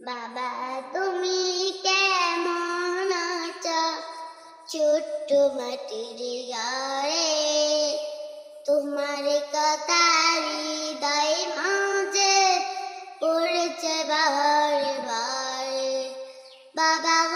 বাবা, তুমি কেমন আছো? ছোট্ট মাটির গাড়ে তোমার কথা হৃদয় মাঝে পড়েছে বারে বারে। বাবা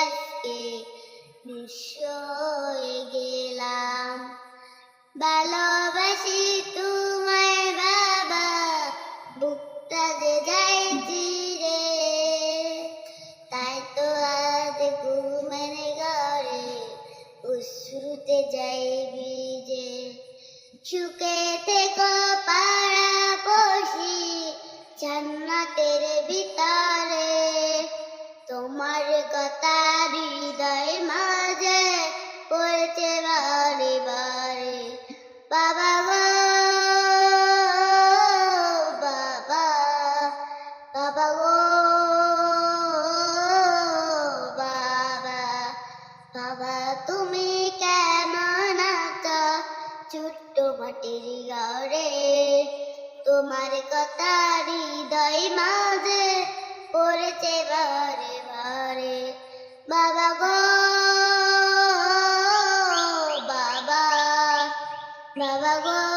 ভালোবাসি তোমায় বাবা, বুকটা যাইছি রে তাই তো আজ ঘুমের ঘরে উশ্রুতে যাইবি যে সুখে থেকো পাড়া বসি জান্নাতের ভিতরে, তোমার কথা বাবা গো বাবা বাবা গো বাবা বাবা তুমি কেমন ছোট্ট মাটির ঘরে তোমার কথা হৃদয় মাঝে বাবা বাবা গো